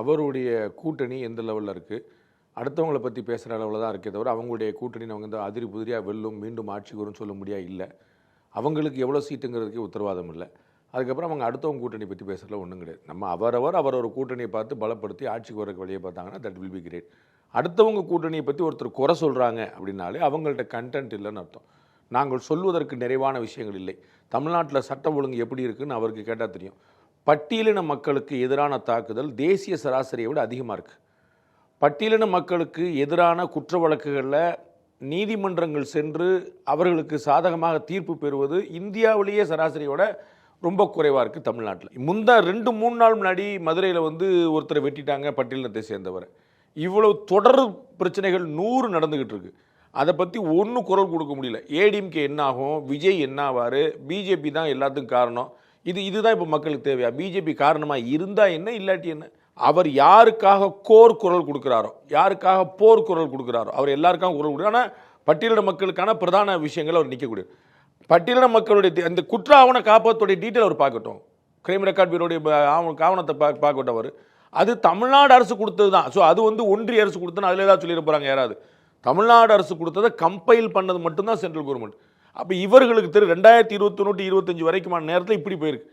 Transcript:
அவருடைய கூட்டணி எந்த லெவலில் இருக்குது அடுத்தவங்களை பற்றி பேசுகிற அளவில் தான் இருக்கே தவிர அவங்களுடைய கூட்டணி அவங்க வந்து அதிரி புதிரியாக வெல்லும் மீண்டும் ஆட்சிக்கு வரும்னு சொல்ல முடியாது இல்லை. அவங்களுக்கு எவ்வளோ சீட்டுங்கிறதுக்கே உத்தரவாதம் இல்லை. அதுக்கப்புறம் அவங்க அடுத்தவங்க கூட்டணி பற்றி பேசுகிறதுல ஒன்றும் கிடையாது. நம்ம அவரவர் அவரோட கூட்டணியை பார்த்து பலப்படுத்தி ஆட்சிக்கு வரக்கு வழியை பார்த்தாங்கன்னா தட் வில் பி கிரேட் அடுத்தவங்க கூட்டணியை பற்றி ஒருத்தர் குறை சொல்கிறாங்க அப்படின்னாலே அவங்கள்ட்ட கண்டென்ட் இல்லைன்னு அர்த்தம். நாங்கள் சொல்வதற்கு நிறைவான விஷயங்கள் இல்லை. தமிழ்நாட்டில் சட்டம் ஒழுங்கு எப்படி இருக்குன்னு அவருக்கு கேட்டால் தெரியும். பட்டியலின மக்களுக்கு எதிரான தாக்குதல் தேசிய சராசரியை விட அதிகமாக இருக்குது பட்டியலின மக்களுக்கு எதிரான குற்ற வழக்குகளில் நீதிமன்றங்கள் சென்று அவர்களுக்கு சாதகமாக தீர்ப்பு பெறுவது இந்தியாவிலேயே சராசரியோட ரொம்ப குறைவாக இருக்குது தமிழ்நாட்டில். முந்தா ரெண்டு மூணு நாள் முன்னாடி மதுரையில் வந்து ஒருத்தரை வெட்டிட்டாங்க பட்டியலினத்தை சேர்ந்தவர். இவ்வளவு தொடர் பிரச்சனைகள் நூறு நடந்துக்கிட்டு இருக்கு. அதை பற்றி ஒன்றும் குரல் கொடுக்க முடியல. ஏடிஎம்கே என்ன ஆகும் விஜய் என்ன ஆவார் பிஜேபி தான் எல்லாத்துக்கும் காரணம். இது இதுதான் இப்போ மக்களுக்கு தேவையா? பிஜேபி காரணமாக இருந்தால் என்ன இல்லாட்டி என்ன? அவர் யாருக்காக கோர் குரல் கொடுக்குறாரோ யாருக்காக போர் குரல் கொடுக்குறாரோ அவர் எல்லாருக்காக குரல் கொடுக்குறாரு. ஆனால் பட்டியலிட மக்களுக்கான பிரதான விஷயங்கள் அவர் நிற்கக்கூடிய பட்டியலின மக்களுடைய அந்த குற்ற ஆவண காப்பகத்துடைய டீட்டெயில் அவர் பார்க்கட்டும். கிரைம் ரெக்கார்ட் பியூரோடைய ஆவண ஆவணத்தை பா பார்க்கட்டும் அவர். அது தமிழ்நாடு அரசு கொடுத்தது தான். ஸோ அது வந்து ஒன்றிய அரசு கொடுத்ததுன்னு அதில் ஏதாவது சொல்லிட போகிறாங்க யாராவது. தமிழ்நாடு அரசு கொடுத்ததை கம்பைல் பண்ணது மட்டும்தான் சென்ட்ரல் கவர்மெண்ட் அப்போ இவர்களுக்கு தெரியும் ரெண்டாயிரத்தி இருபத்தொன்னு இருபத்தஞ்சு வரைக்குமான நேரத்தில் இப்படி போயிருக்கு.